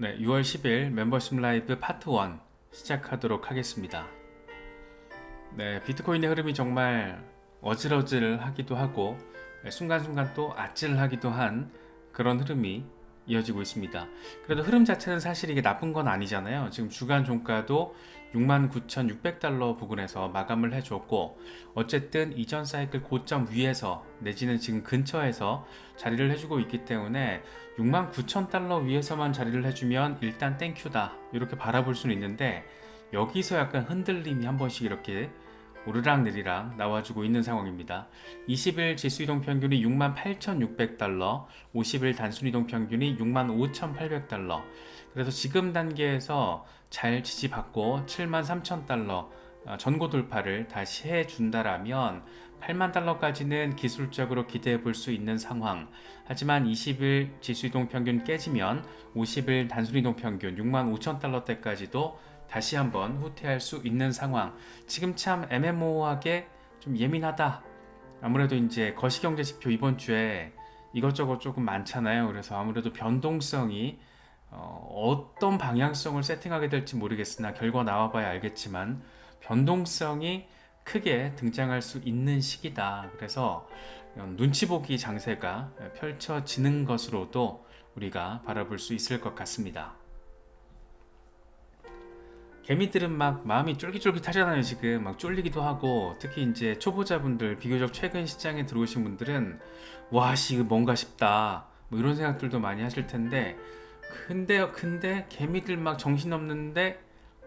네, 6월 10일 멤버십 라이브 파트 1 시작하도록 하겠습니다. 네, 비트코인의 흐름이 정말 어질어질하기도 하고 순간순간 또 아찔하기도 한 그런 흐름이 이어지고 있습니다. 그래도 흐름 자체는 사실 이게 나쁜 건 아니잖아요. 지금 주간 종가도 69,600달러 부근에서 마감을 해줬고 어쨌든 이전 사이클 고점 위에서 내지는 지금 근처에서 자리를 해주고 있기 때문에 69,000달러 위에서만 자리를 해주면 일단 땡큐다 이렇게 바라볼 수는 있는데 여기서 약간 흔들림이 한 번씩 이렇게 오르락 내리락 나와주고 있는 상황입니다. 20일 지수 이동 평균이 68,600달러, 50일 단순 이동 평균이 65,800달러. 그래서 지금 단계에서 잘 지지받고 73,000달러 어, 전고 돌파를 다시 해 준다라면 8만 달러까지는 기술적으로 기대해 볼 수 있는 상황. 하지만 20일 지수 이동 평균 깨지면 50일 단순 이동 평균 6만 5천 달러대까지도 다시 한번 후퇴할 수 있는 상황. 지금 참 애매모호하게 좀 예민하다. 아무래도 이제 거시경제 지표 이번 주에 이것저것 조금 많잖아요. 그래서 아무래도 변동성이 어, 떤 방향성을 세팅하게 될지 모르겠으나 결과 나와봐야 알겠지만 변동성이 크게 등장할 수 있는 시기다. 그래서 눈치 보기 장세가 펼쳐지는 것으로도 우리가 바라볼 수 있을 것 같습니다. 개미들은 막 마음이 쫄깃쫄깃하잖아요 지금 막 쫄리기도 하고 특히 이제 초보자분들 비교적 최근 시장에 들어오신 분들은 와씨 뭔가 싶다 뭐 이런 생각들도 많이 하실 텐데 근데 근데 개미들 막 정신없는데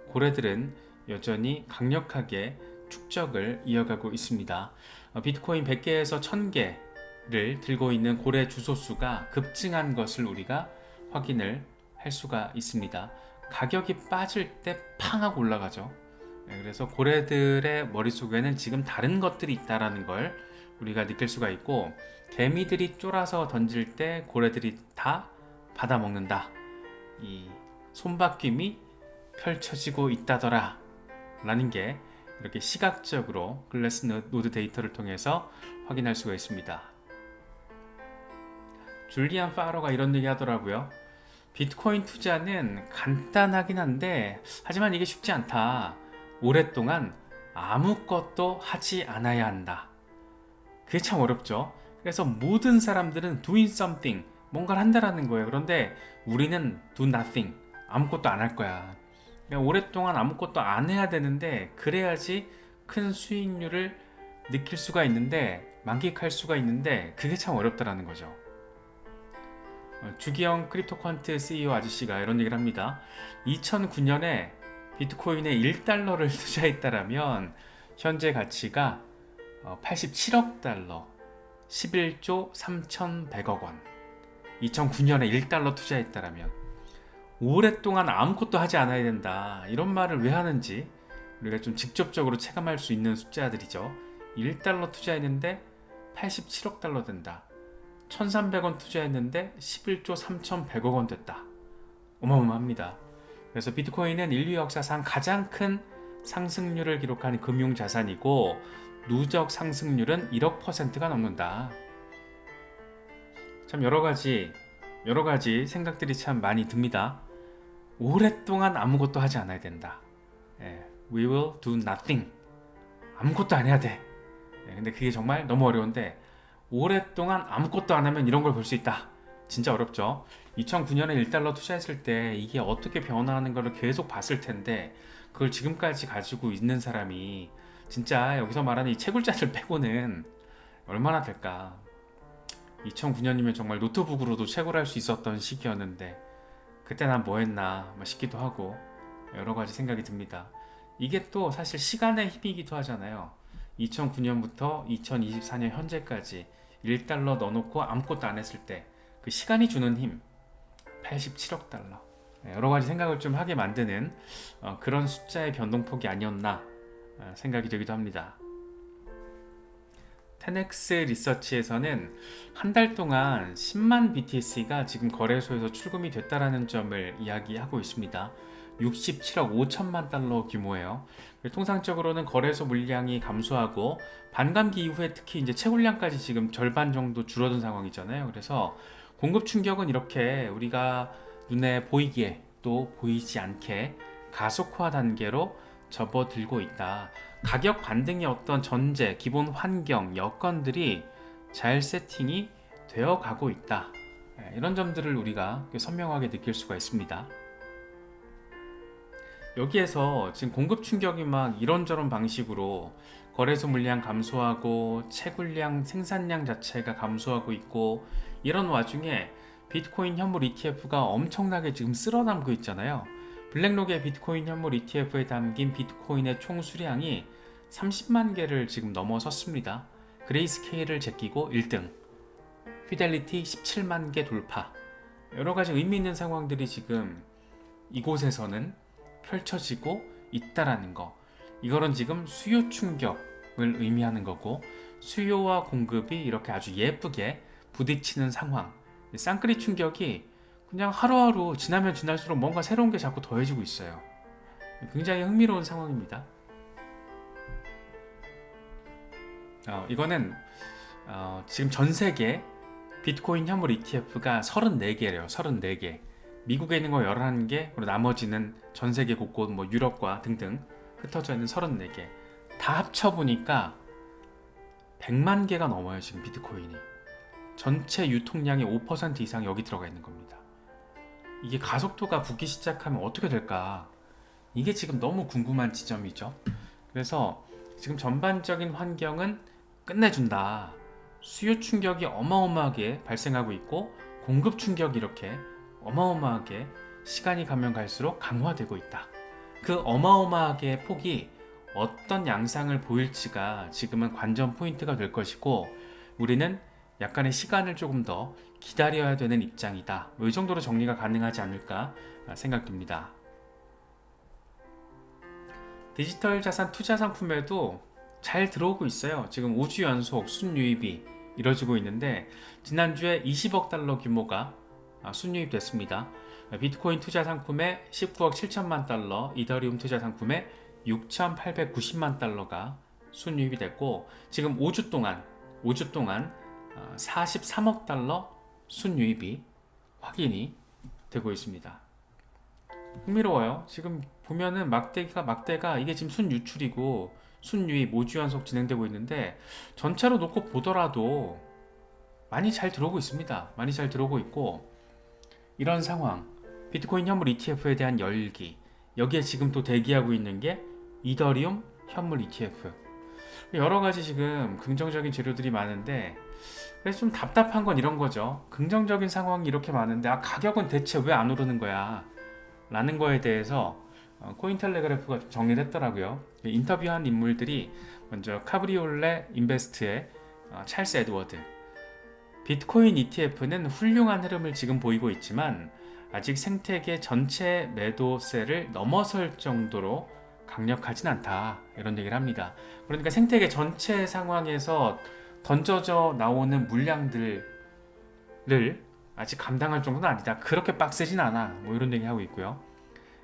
고래들은 여전히 강력하게 축적을 이어가고 있습니다 어, 비트코인 100개에서 1000개를 들고 있는 고래 주소수가 급증한 것을 우리가 확인을 할 수가 있습니다 가격이 빠질 때 팡하고 올라가죠. 네, 그래서 고래들의 머릿속에는 지금 다른 것들이 있다라는 걸 우리가 느낄 수가 있고 개미들이 쫄아서 던질 때 고래들이 다 받아 먹는다. 이 손바뀜이 펼쳐지고 있다더라 라는 게 이렇게 시각적으로 글래스 노드 데이터를 통해서 확인할 수가 있습니다. 줄리안 파러가 이런 얘기 하더라고요. 비트코인 투자는 간단하긴 한데 하지만 이게 쉽지 않다. 오랫동안 아무것도 하지 않아야 한다. 그게 참 어렵죠. 그래서 모든 사람들은 doing something, 뭔가를 한다라는 거예요. 그런데 우리는 do nothing, 아무것도 안 할 거야. 그냥 오랫동안 아무것도 안 해야 되는데 그래야지 큰 수익률을 느낄 수가 있는데 만끽할 수가 있는데 그게 참 어렵다라는 거죠. 어, 주기영 크립토퀀트 CEO 아저씨가 이런 얘기를 합니다. 2009년에 비트코인에 1달러를 투자했다라면 현재 가치가 87억 어, 달러, 11조 3,100억 원. 2009년에 1달러 투자했다라면 오랫동안 아무것도 하지 않아야 된다. 이런 말을 왜 하는지 우리가 좀 직접적으로 체감할 수 있는 숫자들이죠. 1달러 투자했는데 87억 달러 된다. 1,300원 투자했는데 11조 3,100억 원 됐다. 어마어마합니다. 그래서 비트코인은 인류 역사상 가장 큰 상승률을 기록한 금융 자산이고 누적 상승률은 1억 퍼센트가 넘는다. 참 여러 가지 여러 가지 생각들이 참 많이 듭니다. 오랫동안 아무것도 하지 않아야 된다. 예, we will do nothing. 아무것도 안 해야 돼. 예, 근데 그게 정말 너무 어려운데 오랫동안 아무것도 안 하면 이런 걸 볼 수 있다. 진짜 어렵죠. 2009년에 1달러 투자했을 때 이게 어떻게 변화하는 걸 계속 봤을 텐데 그걸 지금까지 가지고 있는 사람이 진짜 여기서 말하는 이 채굴자들 빼고는 얼마나 될까. 2009년이면 정말 노트북으로도 채굴할 수 있었던 시기였는데 그때 난 뭐 했나 싶기도 하고 여러 가지 생각이 듭니다. 이게 또 사실 시간의 힘이기도 하잖아요. 2009년부터 2024년 현재까지 1달러 넣어놓고 아무것도 안 했을 때 그 시간이 주는 힘 87억 달러 네, 여러 가지 생각을 좀 하게 만드는 어, 그런 숫자의 변동폭이 아니었나 어, 생각이 되기도 합니다. 테넥스 리서치에서는 한 달 동안 10만 BTC가 지금 거래소에서 출금이 됐다라는 점을 이야기하고 있습니다. 67억 5천만 달러 규모예요. 통상적으로는 거래소 물량이 감소하고 반감기 이후에 특히 이제 채굴량까지 지금 절반 정도 줄어든 상황이잖아요. 그래서 공급 충격은 이렇게 우리가 눈에 보이게 또 보이지 않게 가속화 단계로 접어들고 있다. 가격 반등의 어떤 전제, 기본 환경, 여건들이 잘 세팅이 되어 가고 있다. 예, 이런 점들을 우리가 선명하게 느낄 수가 있습니다. 여기에서 지금 공급 충격이 막 이런저런 방식으로 거래소 물량 감소하고 채굴량 생산량 자체가 감소하고 있고 이런 와중에 비트코인 현물 ETF가 엄청나게 지금 쓸어남고 있잖아요. 블랙록의 비트코인 현물 ETF에 담긴 비트코인의 총 수량이 30만 개를 지금 넘어섰습니다. 그레이스케일을 제끼고 1등, 피델리티 17만 개 돌파. 여러 가지 의미 있는 상황들이 지금 이곳에서는 펼쳐지고 있다라는 거. 이거는 지금 수요 충격을 의미하는 거고 수요와 공급이 이렇게 아주 예쁘게 부딪히는 상황. 쌍끌이 충격이 그냥 하루하루 지나면 지날수록 뭔가 새로운 게 자꾸 더해지고 있어요. 굉장히 흥미로운 상황입니다. 어, 이거는 어, 지금 전 세계 비트코인 현물 ETF가 34개래요. 34개. 미국에 있는 거 11개, 그리고 나머지는 전 세계 곳곳 뭐 유럽과 등등 흩어져 있는 34개. 다 합쳐 보니까 100만 개가 넘어요, 지금 비트코인이. 전체 유통량의 5% 이상 여기 들어가 있는 겁니다. 이게 가속도가 붙기 시작하면 어떻게 될까? 이게 지금 너무 궁금한 지점이죠. 그래서 지금 전반적인 환경은 끝내준다. 수요 충격이 어마어마하게 발생하고 있고 공급 충격이 이렇게 어마어마하게 시간이 가면 갈수록 강화되고 있다. 그 어마어마하게 폭이 어떤 양상을 보일지가 지금은 관전 포인트가 될 것이고 우리는 약간의 시간을 조금 더 기다려야 되는 입장이다. 뭐 이 정도로 정리가 가능하지 않을까 생각됩니다. 디지털 자산 투자 상품에도 잘 들어오고 있어요. 지금 5주 연속 순유입이 이뤄지고 있는데 지난주에 20억 달러 규모가 순유입됐습니다. 비트코인 투자 상품에 19억 7천만 달러, 이더리움 투자 상품에 6,890만 달러가 순유입이 됐고 지금 5주 동안 5주 동안 43억 달러 순유입이 확인이 되고 있습니다. 흥미로워요. 지금 보면은 막대기가 막대가 이게 지금 순유출이고 순유입 5주 연속 진행되고 있는데 전체로 놓고 보더라도 많이 잘 들어오고 있습니다. 많이 잘 들어오고 있고 이런 상황 비트코인 현물 ETF에 대한 열기 여기에 지금 또 대기하고 있는 게 이더리움 현물 ETF 여러 가지 지금 긍정적인 재료들이 많은데 그래서 좀 답답한 건 이런 거죠. 긍정적인 상황이 이렇게 많은데 아 가격은 대체 왜 안 오르는 거야? 라는 거에 대해서 어, 코인텔레그래프가 좀 정리를 했더라고요. 인터뷰한 인물들이 먼저 카브리올레 인베스트의 어, 찰스 에드워드 비트코인 ETF는 훌륭한 흐름을 지금 보이고 있지만 아직 생태계 전체 매도세를 넘어설 정도로 강력하진 않다 이런 얘기를 합니다. 그러니까 생태계 전체 상황에서 던져져 나오는 물량들을 아직 감당할 정도는 아니다. 그렇게 빡세진 않아. 뭐 이런 얘기 하고 있고요.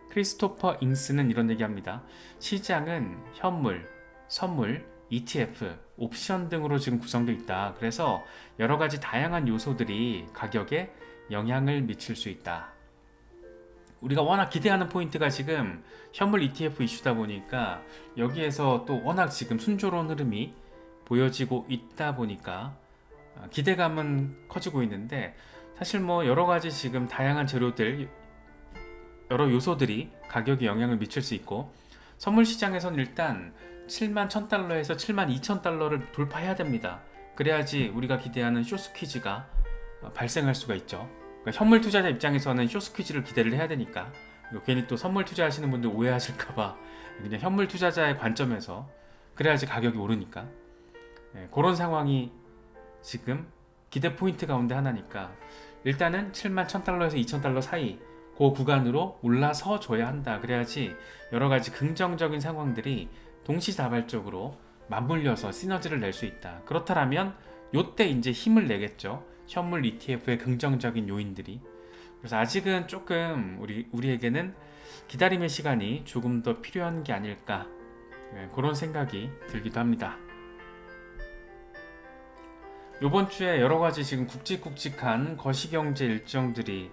크리스토퍼 잉스는 이런 얘기 합니다. 시장은 현물, 선물, ETF, 옵션 등으로 지금 구성되어 있다. 그래서 여러 가지 다양한 요소들이 가격에 영향을 미칠 수 있다. 우리가 워낙 기대하는 포인트가 지금 현물 ETF 이슈다 보니까 여기에서 또 워낙 지금 순조로운 흐름이 보여지고 있다 보니까 아, 기대감은 커지고 있는데 사실 뭐 여러 가지 지금 다양한 재료들 여러 요소들이 가격에 영향을 미칠 수 있고 선물 시장에선 일단 7만 1000달러에서 7만 2000달러를 돌파해야 됩니다. 그래야지 우리가 기대하는 쇼스퀴즈가 발생할 수가 있죠. 그러니까 현물 투자자 입장에서는 쇼스퀴즈를 기대를 해야 되니까 괜히 또 선물 투자하시는 분들 오해하실까봐 그냥 현물 투자자의 관점에서 그래야지 가격이 오르니까 네, 그런 상황이 지금 기대 포인트 가운데 하나니까 일단은 7만 1000달러에서 2000달러 사이 그 구간으로 올라서 줘야 한다. 그래야지 여러 가지 긍정적인 상황들이 동시다발적으로 맞물려서 시너지를 낼 수 있다. 그렇다면 요때 이제 힘을 내겠죠. 현물 ETF의 긍정적인 요인들이. 그래서 아직은 조금 우리 우리에게는 기다림의 시간이 조금 더 필요한 게 아닐까 네, 그런 생각이 들기도 합니다. 이번 주에 여러 가지 지금 굵직굵직한 거시경제 일정들이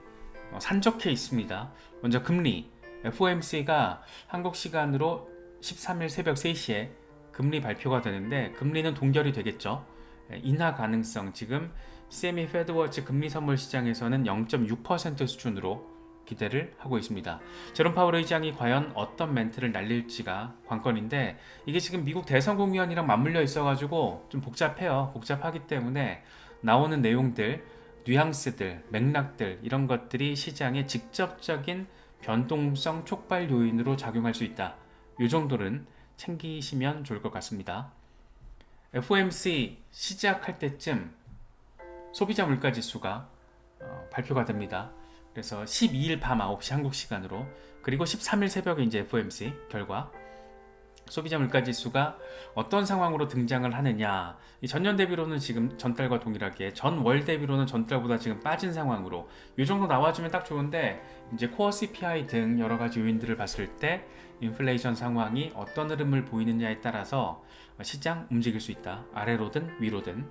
어, 산적해 있습니다. 먼저 금리 FOMC가 한국 시간으로 13일 새벽 3시에 금리 발표가 되는데 금리는 동결이 되겠죠. 예, 인하 가능성 지금 세미 페드워치 금리 선물 시장에서는 0.6% 수준으로 기대를 하고 있습니다. 제롬 파월 의장이 과연 어떤 멘트를 날릴지가 관건인데 이게 지금 미국 대선 공연이랑 맞물려 있어가지고 좀 복잡해요. 복잡하기 때문에 나오는 내용들, 뉘앙스들, 맥락들 이런 것들이 시장에 직접적인 변동성 촉발 요인으로 작용할 수 있다. 이 정도는 챙기시면 좋을 것 같습니다. FOMC 시작할 때쯤 소비자 물가 지수가 어, 발표가 됩니다. 그래서 12일 밤 9시 한국 시간으로 그리고 13일 새벽에 이제 FOMC 결과 소비자 물가 지수가 어떤 상황으로 등장을 하느냐. 이 전년 대비로는 지금 전달과 동일하게 전월 대비로는 전달보다 지금 빠진 상황으로 이 정도 나와주면 딱 좋은데 이제 코어 CPI 등 여러 가지 요인들을 봤을 때 인플레이션 상황이 어떤 흐름을 보이느냐에 따라서 시장 움직일 수 있다. 아래로든 위로든.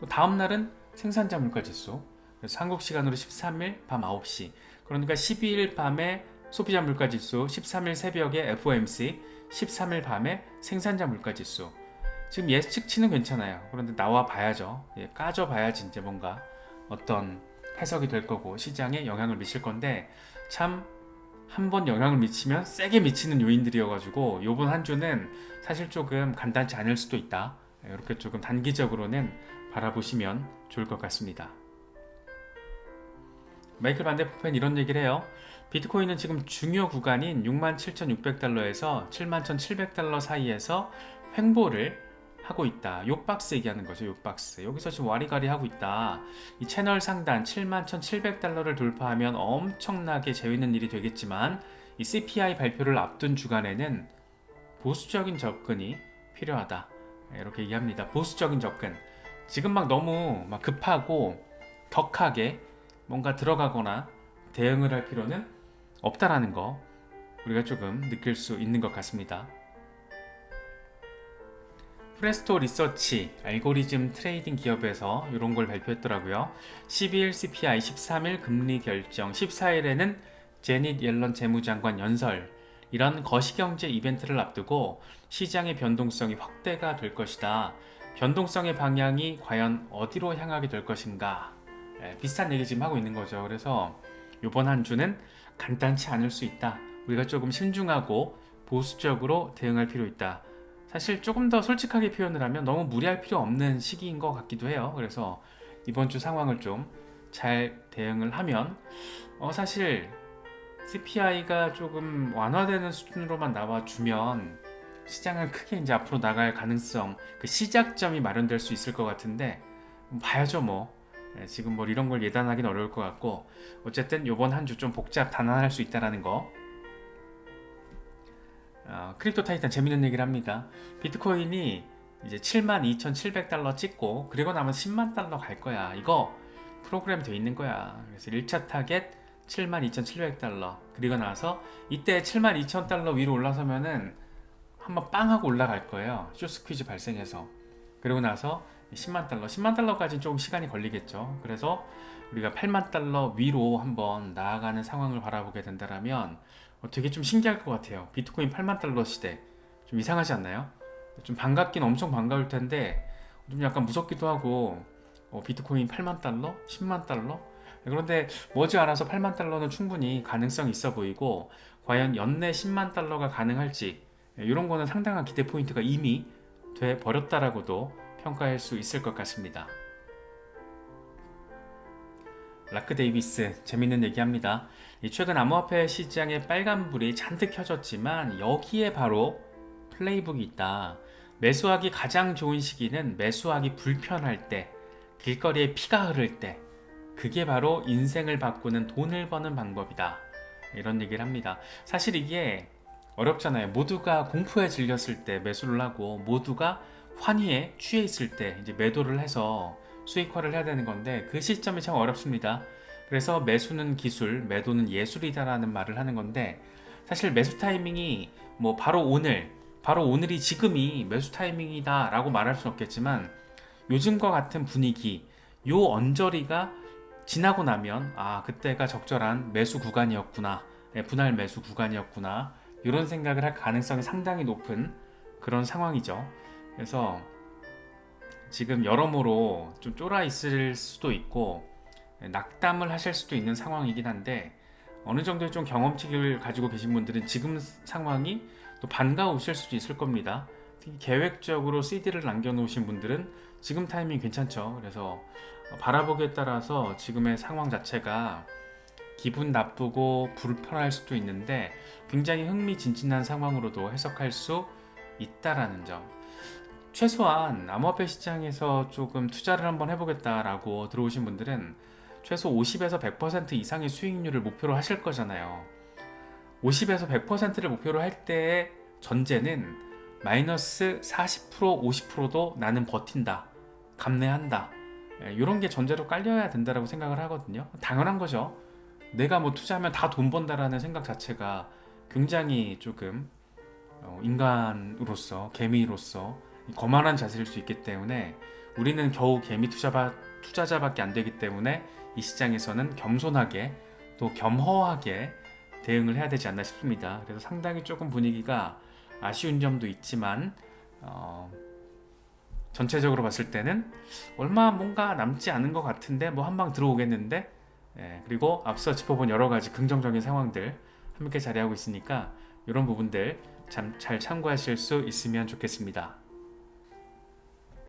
또 다음 날은 생산자 물가 지수. 그래서 한국 시간으로 13일 밤 9시. 그러니까 12일 밤에 소비자 물가 지수, 13일 새벽에 FOMC, 13일 밤에 생산자 물가 지수. 지금 예측치는 괜찮아요. 그런데 나와 봐야죠. 예, 까져 봐야지 이제 뭔가 어떤 해석이 될 거고 시장에 영향을 미칠 건데 참 한 번 영향을 미치면 세게 미치는 요인들이어가지고 요번 한 주는 사실 조금 간단치 않을 수도 있다. 예, 이렇게 조금 단기적으로는 바라보시면 좋을 것 같습니다. 마이클 반데포펜 이런 얘기를 해요. 비트코인은 지금 중요 구간인 67,600달러에서 71,700달러 사이에서 횡보를 하고 있다. 요 박스 얘기하는 거죠. 요 박스. 여기서 지금 와리가리 하고 있다. 이 채널 상단 71,700달러를 돌파하면 엄청나게 재밌는 일이 되겠지만 이 CPI 발표를 앞둔 주간에는 보수적인 접근이 필요하다. 이렇게 얘기합니다. 보수적인 접근. 지금 막 너무 막 급하고 격하게 뭔가 들어가거나 대응을 할 필요는 없다라는 거 우리가 조금 느낄 수 있는 것 같습니다. 프레스토 리서치 알고리즘 트레이딩 기업에서 이런 걸 발표했더라고요. 12일 CPI, 13일 금리 결정, 14일에는 제닛 옐런 재무장관 연설 이런 거시경제 이벤트를 앞두고 시장의 변동성이 확대가 될 것이다. 변동성의 방향이 과연 어디로 향하게 될 것인가? 예, 비슷한 얘기 지금 하고 있는 거죠. 그래서 이번 한 주는 간단치 않을 수 있다. 우리가 조금 신중하고 보수적으로 대응할 필요 있다. 사실 조금 더 솔직하게 표현을 하면 너무 무리할 필요 없는 시기인 것 같기도 해요. 그래서 이번 주 상황을 좀 잘 대응을 하면 어 사실 CPI가 조금 완화되는 수준으로만 나와주면 시장은 크게 이제 앞으로 나갈 가능성 그 시작점이 마련될 수 있을 것 같은데 봐야죠 뭐 예, 지금 뭐 이런 걸 예단하기는 어려울 것 같고 어쨌든 이번 한 주 좀 복잡 단안할 수 있다라는 거. 어, 크립토 타이탄 재밌는 얘기를 합니다. 비트코인이 이제 72,700달러 찍고 그리고 나면 10만 달러 갈 거야. 이거 프로그램 돼 있는 거야. 그래서 1차 타겟 72,700달러. 그리고 나서 이때 72,000달러 위로 올라서면은 한번 빵 하고 올라갈 거예요. 쇼스 퀴즈 발생해서. 그리고 나서 10만 달러, 10만 달러까지는 조금 시간이 걸리겠죠. 그래서 우리가 8만 달러 위로 한번 나아가는 상황을 바라보게 된다면 어, 되게 좀 신기할 것 같아요. 비트코인 8만 달러 시대 좀 이상하지 않나요? 좀 반갑긴 엄청 반가울 텐데 좀 약간 무섭기도 하고 어, 비트코인 8만 달러, 10만 달러 그런데 머지않아서 8만 달러는 충분히 가능성 있어 보이고 과연 연내 10만 달러가 가능할지 이런 거는 상당한 기대 포인트가 이미 돼 버렸다라고도 평가할 수 있을 것 같습니다. 라크 데이비스 재밌는 얘기합니다. 최근 암호화폐 시장에 빨간불이 잔뜩 켜졌지만 여기에 바로 플레이북이 있다. 매수하기 가장 좋은 시기는 매수하기 불편할 때, 길거리에 피가 흐를 때, 그게 바로 인생을 바꾸는 돈을 버는 방법이다. 이런 얘기를 합니다. 사실 이게 어렵잖아요. 모두가 공포에 질렸을 때 매수를 하고 모두가 환희에 취해 있을 때 이제 매도를 해서 수익화를 해야 되는 건데 그 시점이 참 어렵습니다. 그래서 매수는 기술, 매도는 예술이다라는 말을 하는 건데 사실 매수 타이밍이 뭐 바로 오늘, 바로 오늘이 지금이 매수 타이밍이다라고 말할 수는 없겠지만 요즘과 같은 분위기, 요 언저리가 지나고 나면 아 그때가 적절한 매수 구간이었구나 예, 분할 매수 구간이었구나 이런 생각을 할 가능성이 상당히 높은 그런 상황이죠. 그래서 지금 여러모로 좀 쫄아 있을 수도 있고 예, 낙담을 하실 수도 있는 상황이긴 한데 어느 정도의 좀 경험치를 가지고 계신 분들은 지금 상황이 또 반가우실 수도 있을 겁니다. 특히 계획적으로 CD를 남겨놓으신 분들은 지금 타이밍 괜찮죠. 그래서 바라보기에 따라서 지금의 상황 자체가 기분 나쁘고 불편할 수도 있는데 굉장히 흥미진진한 상황으로도 해석할 수 있다라는 점. 최소한 암호화폐 시장에서 조금 투자를 한번 해보겠다라고 들어오신 분들은 최소 50에서 100% 이상의 수익률을 목표로 하실 거잖아요. 50에서 100%를 목표로 할 때의 전제는 마이너스 40% 50%도 나는 버틴다. 감내한다. 이런 게 전제로 깔려야 된다라고 생각을 하거든요. 당연한 거죠. 내가 뭐 투자하면 다 돈 번다라는 생각 자체가 굉장히 조금 어, 인간으로서 개미로서 거만한 자세일 수 있기 때문에 우리는 겨우 개미 투자바, 투자자밖에 안 되기 때문에 이 시장에서는 겸손하게 또 겸허하게 대응을 해야 되지 않나 싶습니다. 그래서 상당히 조금 분위기가 아쉬운 점도 있지만 어, 전체적으로 봤을 때는 얼마 뭔가 남지 않은 것 같은데 뭐 한 방 들어오겠는데 예, 그리고 앞서 짚어본 여러 가지 긍정적인 상황들 함께 자리하고 있으니까 이런 부분들 참 잘 참고하실 수 있으면 좋겠습니다.